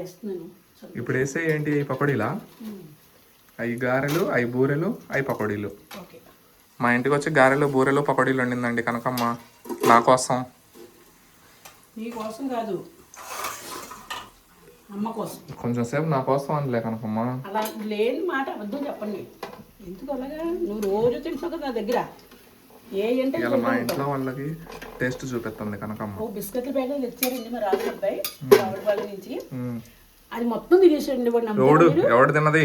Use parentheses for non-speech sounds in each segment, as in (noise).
వేస్తున్నాను. ఇప్పుడు వేసే ఏంటి? అవి పకోడీలా? అవి గారెలు అవి బూరెలు అవి పకోడీలు. మా ఇంటికి వచ్చి గారెలు బూరెలు పకోడీలు వండిందండి కనకమ్మ. నా కోసం. కాదు. అమ్మ కోసం. కొంచెం సేపు నా కోసం అనలే కనకమ్మ. అలా లేని మాట అబద్ధం చెప్పండి. ఎందుకు అలాగా? నువ్వు రోజు తింటావు కదా నా దగ్గర. ఏ అంటే ఇలా మా ఇంట్లో వాళ్ళకి టేస్ట్ చూపిస్తుంది కనకమ్మ. ఓ బిస్కెట్ల ప్యాకెట్ తెచ్చారండి వాళ్ళ నుంచి. అది మొత్తం తినేసాడండి ఎవడు? ఎవడు తిన్నది?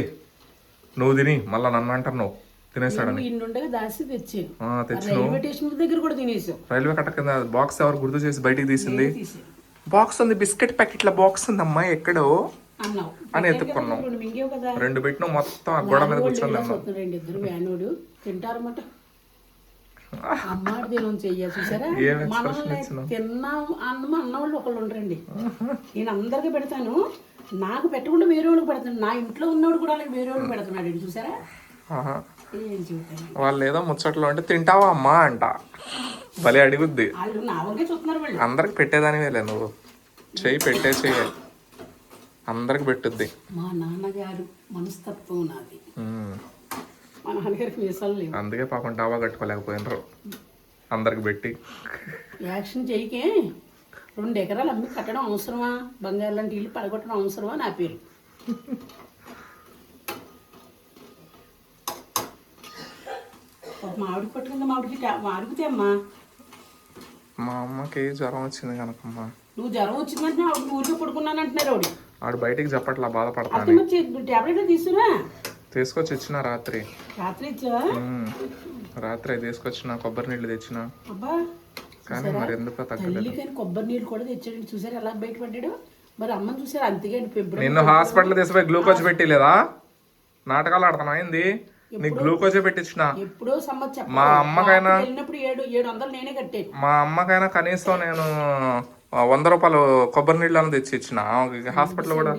నువ్వు తిని మళ్ళా నన్ను అంటారు నువ్వు. తినేసాడని ఇన్నుండగా దాసి తెచ్చు రైల్వే స్టేషన్ దగ్గర కూడా తినేసావు రైల్వే కట్ట కింద బాక్స్ ఎవరు గుర్తు చేసి బయటికి తీసింది? బాక్స్ ఉంది బిస్కెట్ ప్యాకెట్ల బాక్స్ ఉంది అమ్మా ఎక్కడో? అని ఎత్తుక్కున్నాం. రెండు మింగేవు కదా. రెండు పెట్టిన మొత్తం గోడ మీద కూర్చొని తింటారన్నమాట. అమ్మాడి తినం చెయ్య చూసారా? ఏం మనం expression ఇచ్చినావు? తిన్నా అన్నం అన్నవాళ్ళు ఒకళ్ళు ఉండరండి. నేను అందరికీ పెడతాను. నాకు పెట్టకుండా వేరే వాళ్ళకి పెడతాను. నా ఇంట్లో ఉన్నవాడు కూడా అలాగే వేరే వాళ్ళకి పెడుతున్నాడు అండి చూసారా? వాళ్ళు ఏదో ముచ్చట్లో అంటే తింటావా అమ్మా అంట. భలే అడుగుద్ది. అందరికి పెట్టేదానివేలే నువ్వు. చెయ్యి పెట్టే చెయ్యి. అందరికి పెట్టుద్ది. మా నాన్నగారు మనస్తత్వం నాది. నాన్నగారికి మీసాలు లేవు. అందుకే పాపం డాబా కట్టుకోలేకపోయినరు. అందరికి పెట్టి. యాక్షన్ చేయకే. రెండు ఎకరాలు అమ్మి కట్టడం అవసరమా? బంగారు లాంటి ఇల్లు పడగొట్టడం అవసరమా? నా పేరు. మామిడి పట్టుకుందా మామిడికి మాడికితే అమ్మా మా అమ్మకి జ్వరం వచ్చింది కనకమ్మ. నువ్వు జ్వరం వచ్చిందంటే ఆవిడ ఊరికే పడుకున్నాను అంటున్నారు ఆవిడ ఆడు బయటికి చెప్పట్లా బాధపడతాను టాబ్లెట్లు తీసుకురా. తీసుకొచ్చి ఇచ్చిన రాత్రి. రాత్రి తీసుకొచ్చిన కొబ్బరి నీళ్ళు తెచ్చిన. కానీ మరి ఎందుకో తగ్గలేదు. కొబ్బరి నీళ్ళు కూడా తెచ్చాడండి చూసారు ఎలా బయటపడ్డాడు మరి అమ్మని చూసారు? అంతగా నిన్ను హాస్పిటల్ తీసుకుపోయి గ్లూకోజ్ పెట్టి లేదా నాటకాలు ఆడుతున్నా ఏంది? నీకు గ్లూకోజే పెట్టించిన మా అమ్మకైనా మా అమ్మకైనా కనీసం నేను వంద రూపాయలు కొబ్బరి నీళ్ళని తెచ్చి ఇచ్చిన. హాస్పిటల్ కూడా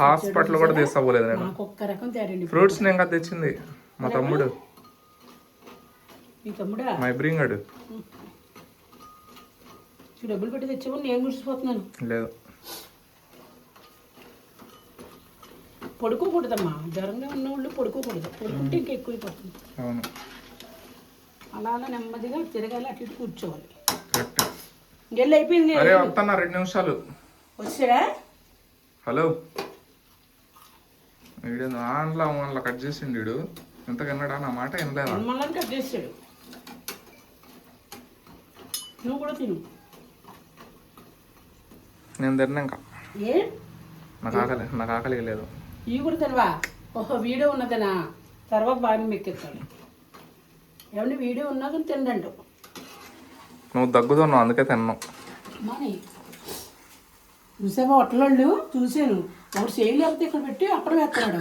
హాస్పిటల్ కూడా తీసుకోలేదు నేను. ఫ్రూట్స్ నేను కదా తెచ్చింది. మా తమ్ముడు. మీ తమ్ముడా? మా బ్రింగడు ఈ డబ్బులు పెట్టి తెచ్చామని నేను గుడిచిపోతున్నాను లేదు. పడుకోకూడదమ్మా. జ్వరంగా ఉన్న వాళ్ళు పడుకోకూడదు. పడుకుంటే ఇంకా ఎక్కువైపోతుంది అవును. అలా అలా నెమ్మదిగా తిరగాలి అటు ఇటు కూర్చోవాలి. కరెక్ట్ ఇంకెళ్ళి అయిపోయింది అరే వస్తున్నా రెండు నిమిషాలు. వచ్చాడా? హలో. వీడేందో ఆన్లా ఆన్లా కట్ చేసిండు వీడు. ఎంత విన్నాడా నా మాట వినలేదా? మళ్ళీ కట్ చేసాడు నువ్వు కూడా తిను. నేను తిన్నా ఇంకా. ఏ? నాకు ఆకలి నాకు ఆకలి లేదు. ఇవి కూడా తినవా? ఓహో వీడియో ఉన్నదనా? తర్వాత బాగా మెక్కెత్తాడు ఏమంటే వీడియో ఉన్నా కానీ తిండండు నువ్వు దగ్గుతున్నావు అందుకే తిన్నావు చూసావా హోటలోళ్ళు చూశాను. ఒకటి చేయలు లేకపోతే ఇక్కడ పెట్టి అక్కడ వేస్తున్నాడు.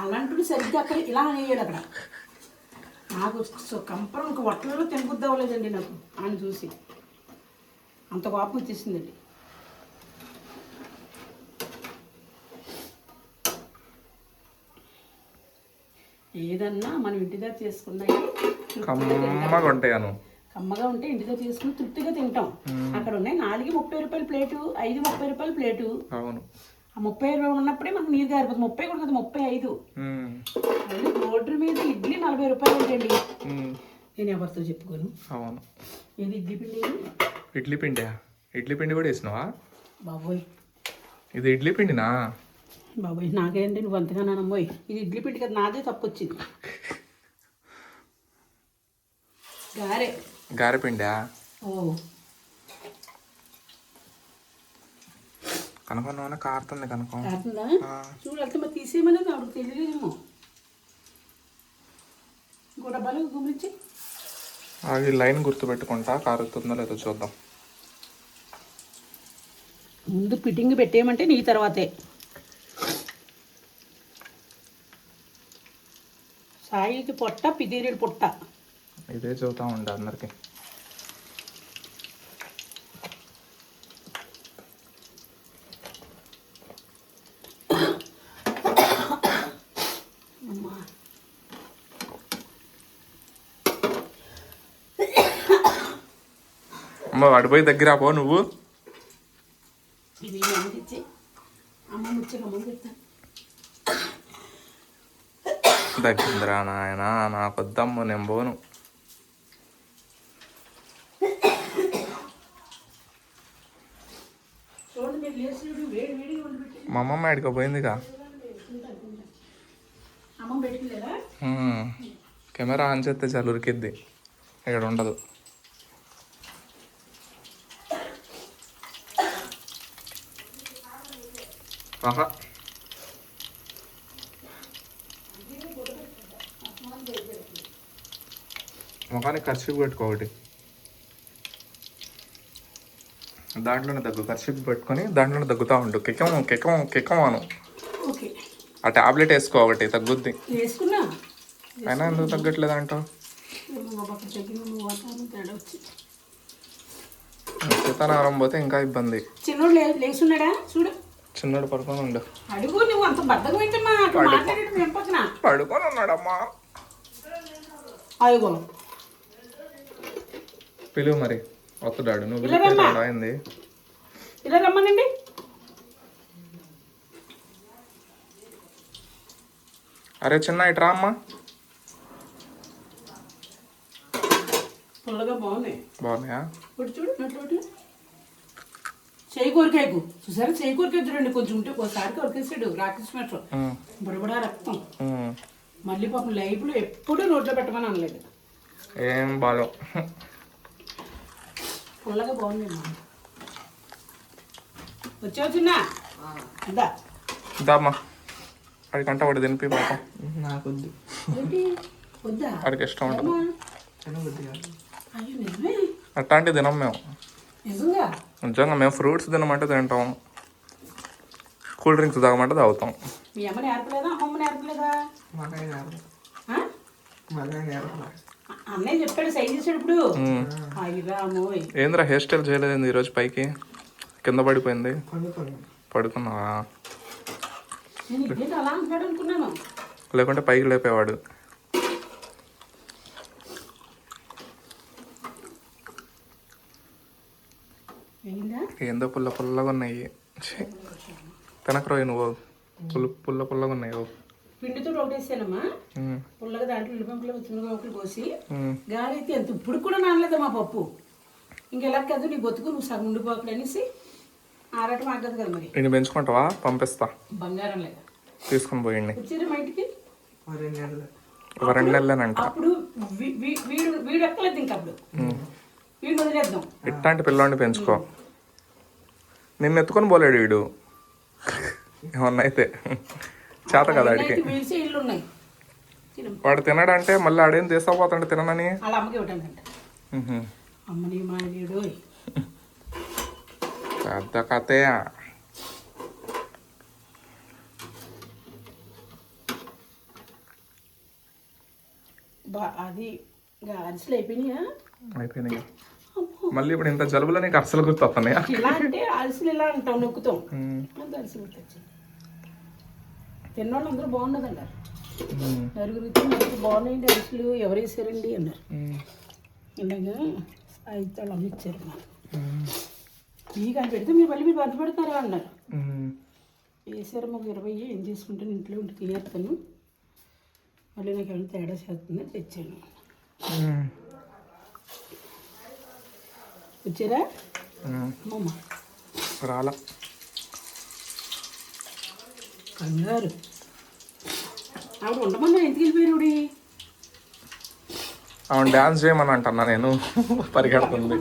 అలాంటి సరిగ్గా అక్కడ ఇలా వేయాలి అక్కడ. నాకు కంపరం ఇంక హోటల్లో తినబుద్ధి అవ్వలేదండి నాకు ఆయన చూసి. అంత కోపం వచ్చేసిందండి. ఏదన్నా మనం ఇంటి దగ్గర చేసుకున్నాయి. కమ్మగా ఉంటాయాను కమ్మగా ఉంటే ఇంటి దగ్గర చేసుకుని తృప్తిగా తింటాం. అక్కడ ఉన్నాయి నాలుగు ముప్పై రూపాయల ప్లేటు ఐదు ముప్పై రూపాయల ప్లేటు. అవును. ఆ ముప్పై రూపాయలు ఉన్నప్పుడే మనకు నీరు గారిపోతుంది. ముప్పై కూడా కదా ముప్పై ఐదు. రోడ్డు మీద ఇడ్లీ నలభై రూపాయలు ఏంటండి ఉమ్, నేను ఎవరితో చెప్పుకోను? అవును. ఏది ఇడ్లీ పిండి? ఇడ్లీ పిండి? ఇడ్లీ పిండి కూడా వేసినావా? బాబోయ్. ఇది ఇడ్లీ పిండినా? బాబోయ్ నాకేంటి? నువ్వు అంతగా నానమ్మోయ్ ఇది ఇడ్లీ పిండి కదా నాదే తప్పు వచ్చింది (laughs) గారే. గారె పిండా ఓ. కనుక నూనె కారుతుంది కనుక. కారుతుందా? ఆ. చూడు వెళ్తే మరి తీసేయమని ఆవిడకి తెలియదేమో. ఇంకో డబ్బాలు గురించి లైన్ గుర్తు పెట్టుకుంటా కారుతుందో లేదో చూద్దాం. ముందు ఫిట్టింగ్ పెట్టేయమంటే నీ తర్వాతే. సాయికి పొట్ట పిదిరేడు పొట్ట. ఇదే చూద్దాం ఉండే అందరికి అమ్మా అమ్మ వాడిపోయి దగ్గర పో నువ్వు. దగ్గర నాయన నాకొద్దమ్ము నేను పోను. మా అమ్మమ్మ ఆడికి పోయిందిగా. కెమెరా ఆన్ చేస్తే చాలు ఉరికిద్ది. ఇక్కడ ఉండదు. ఆహా. ముఖానికి ఖర్చు పెట్టుకో ఒకటి. దాంట్లోనే దగ్గు ఖర్చు పెట్టుకొని దాంట్లోనే దగ్గుతా ఉండు. కెక్కం కెక్కం కెక్కం అను. ఆ టాబ్లెట్ వేసుకో ఒకటి తగ్గుద్ది. అయినా ఎందుకు తగ్గట్లేదు అంటావు? సీతారామం పోతే ఇంకా ఇబ్బంది. చిన్నోడు లేచున్నాడా చూడు. చిన్నోడు పడుకొని ఉండు అడుగు నువ్వు అంత బద్దకం ఏంటమ్మా? అటు మాట్లాడేటప్పుడు పడుకొని ఉన్నాడమ్మా అదిగో. పిలువు మరి. వస్తున్నాడు నువ్వు అయింది ఇలా రమ్మనండి అరే చిన్న ఇటు రా అమ్మా. పుల్లగా బాగున్నాయి. బాగున్నాయా? ఒకటి చూడు నోట్లో చేయి కోరికాయకు చూసారా? చేయి కోరికాయ చూడండి కొంచెం ఉంటే ఒకసారి కొరికేసాడు రాకేష్ మెట్రో ఉమ్, బుడబడా రక్తం. మళ్ళీ పాపం లైఫ్లో ఎప్పుడూ నోట్లో పెట్టమని అనలేదు. ఏం బాలో. పుల్లగా బాగుంది వచ్చావు చిన్న? అందా దామ్మా వాడికి కంట వాడు తినిపి పాపం. ఏంటి? వద్దా? వాడికి ఇష్టం ఉండదు. అట్లాంటివి తినం మేము. నిజంగా? మేము ఫ్రూట్స్ తినమంటే తింటాం. కూల్ డ్రింక్స్ తాగమంటే తాగుతాం. ఏంద్రా హెయిర్ స్టైల్ చేయలేదు ఈరోజు పైకి? కింద పడిపోయింది. పండుకొని పడుకున్నావా? లేకుంటే పైకి లేపేవాడు. ఏందో పుల్ల పుల్లగా ఉన్నాయి. ఛీ. తినకరోయి నువ్వు. పుల్ల పుల్ల పుల్లగా ఉన్నాయి ఓ. పిండితో ఒకటేసానమ్మా. పుల్లగా దాంట్లో ఉల్లిపంపులు చిన్నగొంపులు కోసి. గాలి అయితే ఎంత? ఇప్పుడు కూడా నానలేదు మా పప్పు ఇంకెలా కాదు నీ బతుకు నువ్వు సగం ఉండిపోకడు అనేసి ఆరటం ఆగదు కదా మరి. ఈయన పెంచుకుంటావా? పంపిస్తా. బంగారం లేదా తీసుకొని పోయిండి వచ్చారు మా ఇంటికి? నెలలేనంట. అప్పుడు వీడు వీడు ఎక్కలేదు ఇంకా అప్పుడు. వీడు వదిలేద్దాం. ఇట్లాంటి పిల్లోడిని పెంచుకో. నిన్ను ఎత్తుకొని పోలేడు వీడు. ఏమన్నా అయితే. చేత కదా ఆడికి. వాడు తినడంటే మళ్ళీ ఆడేం తీసుకోపోతాడు తిననని? పెద్ద కథే. బా అది అరిసెలు అయిపోయినాయా? అయిపోయినాయి. మళ్ళీ ఇప్పుడు ఇంత జలుబులో నీకు అసలు గుర్తొస్తున్నాయా? ఇలా అంటే అరిసెలు ఇలా అంటాం నొక్కుతాం అంత అరిసెలు గుర్తొచ్చింది తిన్నోళ్ళు అందరూ బాగున్నదంటారు ఉమ్, నలుగురికి నలుగురు బాగున్నాయండి అరిసెలు ఎవరు వేసారండి అన్నారు. ఇలాగా తాళ్ళు అమ్మ ఇచ్చారు మీకు అని పెడితే మీరు మళ్ళీ మీరు బంధ పెడతారా అన్నారు. వేసారు మాకు ఇరవై ఏం చేసుకుంటాను ఇంట్లో ఉండి తినేస్తాను మళ్ళీ నాకు ఏమైనా తేడా చేస్తుందని తెచ్చాను. వచ్చారా? రాలా. కంగారు. ఆవిడ ఉండమన్నా ఎందుకు వెళ్ళిపోయారు ఆవిడ? డ్యాన్స్ చేయమని అంటున్నా నేను. పరిగెడుతుంది.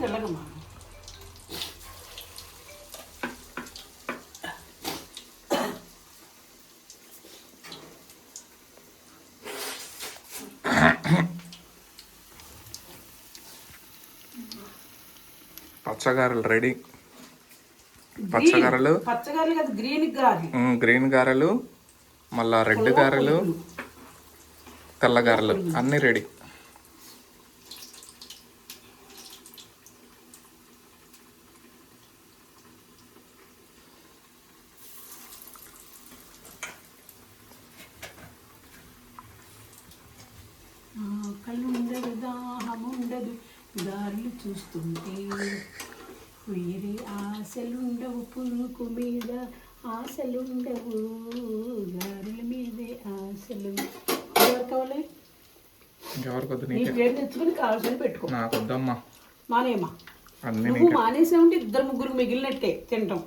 పచ్చగారెలు రెడీ. పచ్చగారెలు. గ్రీన్ గారెలు. ఉమ్, గ్రీన్ గారెలు మళ్ళా రెడ్ గారెలు తెల్ల గారెలు అన్నీ రెడీ. కళ్ళు ఉండదు దాహం ఉండదు దారులు చూస్తుంటే వేరే ఆశలుండవు పురుకు మీద ఆశలు ఉండవు గారుల మీదే ఆశలు. ఎవరు కావాలి ఇంకెవరికి వద్దు నీ నీకే. పేరు తెచ్చుకుని కావాల్సిన పెట్టుకో. నాకు వద్దమ్మా మానేమ్మా అన్నీ నువ్వు నీకే. మానేసావంటే ఇద్దరు ముగ్గురు మిగిలినట్టే తింటాం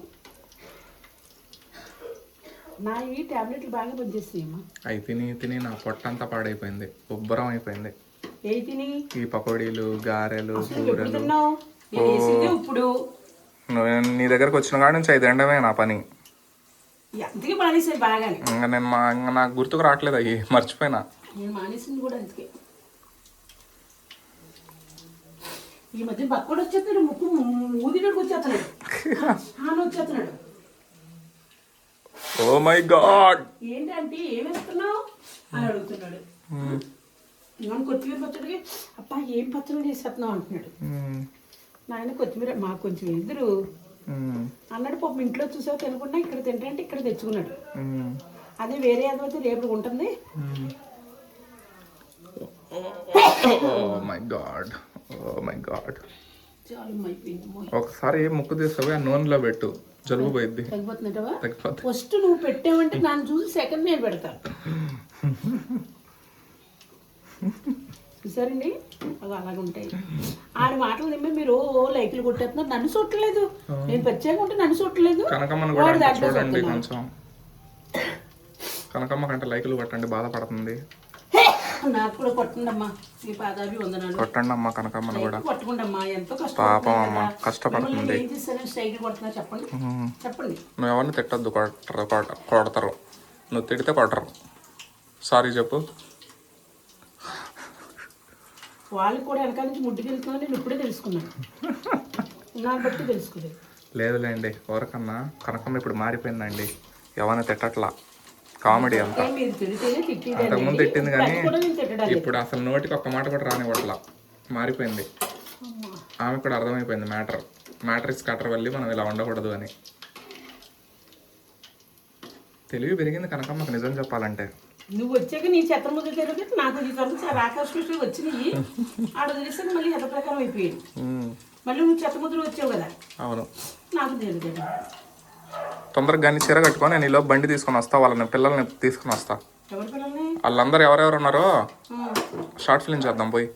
నా ఈ టాబ్లెట్లు బాగా పనిచేస్తాయమ్మా అవి తిని తిని నా పొట్టంతా పాడైపోయింది. ఉబ్బరం అయిపోయింది. ఏ తిని? ఈ పకోడీలు గారెలు అసలు ఎప్పుడు బూరెలు తిన్నావు? నేను వేసింది ఇప్పుడు నువ్వు నీ దగ్గరకు వచ్చిన కాడ నుంచి ఐదు ఎండమే నా పని. అందుకే మానేసాను బాగానే. ఇంకా నేను మా ఇంకా నాకు గుర్తుకు రావట్లేదు అయ్యి మర్చిపోయినా. నేను మానేసింది కూడా అందుకే. ఈ మధ్య పక్కడు వచ్చేస్తున్నాడు ముక్కు వచ్చేస్తున్నాడు. హాని వచ్చేస్తున్నాడు. Oh my god! ఏంటంటే ఏం వేస్తున్నావు? అని అడుగుతున్నాడు. నేను కొత్తిమీర పచ్చడికి అబ్బా ఏం పచ్చడి చేసేస్తున్నావు అంటున్నాడు. నాయన కొత్తిమీర మాకు కొంచెం ఎదురు. అన్నాడు పాపం ఇంట్లో చూసావు తినకుండా ఇక్కడ తింటాంటే ఇక్కడ తెచ్చుకున్నాడు. అదే వేరే అదైతే రేపు ఉంటుంది. Oh my god oh my god. ఒకసారి ముక్కు తీసుకోవి ఆ నూనెలో పెట్టు. జలుబు తగ్గిపోతే ఫస్ట్ నువ్వు పెట్టావంటే నన్ను చూసి సెకండ్ నేను పెడతాను. (laughs) చూసారండి? అవి అలాగ ఉంటాయి. ఆడి మాటలు నిమ్మే మీరు ఓ లైకులు కొట్టేస్తున్నారు. నన్ను చుట్టలేదు నేను ప్రత్యేకంగా ఉంటే నన్ను వాడు దాంట్లో చూడండి. కొంచెం. కనకమ్మ కంటే లైకులు కొట్టండి బాధపడుతుంది. నాకు కూడా కొట్టండమ్మా. ఈ పాదాభి వందనాలు కొట్టండి అమ్మ కనకమ్మను కూడా ఎంతో పాపం అమ్మ. కష్టపడుతుంది. మిమ్మల్ని ఏం చేస్తారని స్ట్రైక్ కొడుతున్నా చెప్పండి. చెప్పండి. నువ్వు ఎవరిని తిట్టద్దు కొట్టరు కొడతారు. నువ్వు తిడితే కొట్టరు సారీ చెప్పు. వాళ్ళు కూడా వెనకాల నుంచి ముట్టుకెళ్తున్నా నేను ఇప్పుడే తెలుసుకున్నాను. నాకు బట్టి తెలుసుకోలేదు లేదులేండి ఎవరికన్నా కనకమ్మ ఇప్పుడు మారిపోయిందండి. ఎవరిని తిట్టట్లా? కామెడీ అంతా. మీరు తిడితేనే. అంతకుముందు తిట్టింది ఇప్పుడు కానీ కూడా నేను. ఇప్పుడు అసలు నోటికి ఒక్క మాట కూడా రానివ్వట్లా. మారిపోయింది. ఆమె కూడా అర్థమైపోయింది మ్యాటర్. మ్యాటర్ ఇస్ కటర్ వల్లి మనం ఇలా ఉండకూడదు అని. తెలివి పెరిగింది కనకమ్మకు నిజం చెప్పాలంటే. నువ్వు వచ్చాక నీ చెత్త ముద్ద తిరిగి నాకు ఈ తరగతి రాకాశ కృష్ణ వచ్చినాయి. ఆడ వదిలేసాక మళ్ళీ హెద ప్రకారం అయిపోయింది. ఉమ్, మళ్ళీ నువ్వు చెత్త ముద్రలు వచ్చావు కదా. అవును. నాకు తెలియదు తొందరగా కానీ చీర కట్టుకొని నేను ఈలో బండి తీసుకొని వస్తా వాళ్ళని పిల్లల్ని తీసుకొని వస్తా. వాళ్ళందరూ ఎవరెవరు ఉన్నారో షార్ట్ ఫిల్మ్ చేద్దాం పోయి.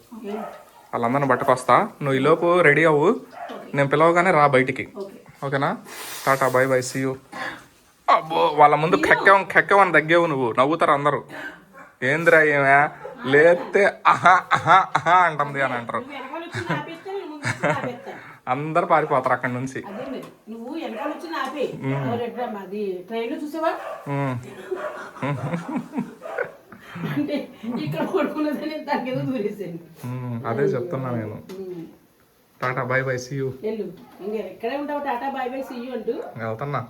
వాళ్ళందరిని పట్టుకొస్తా నువ్వు ఈలోపు రెడీ అవ్వు. నేను పిలవగానే రా బయటికి. ఓకే. ఓకేనా? Tata bye bye see you అబ్బో వాళ్ళ ముందు కెక్కేవం కెక్కేవని తగ్గేవు నువ్వు. నవ్వుతారు అందరూ. ఏందిరా ఏమే లేతే అహా అహా అహా అంటుంది అని అంటారు. అందరు పారిపోతారు అక్కడి నుంచి. అదే చెప్తున్నా నేను. Tata bye bye see you. వెళ్ళు. ఇంకా ఎక్కడే ఉంటావు tata bye bye see you అంటూ? వెళ్తున్నా.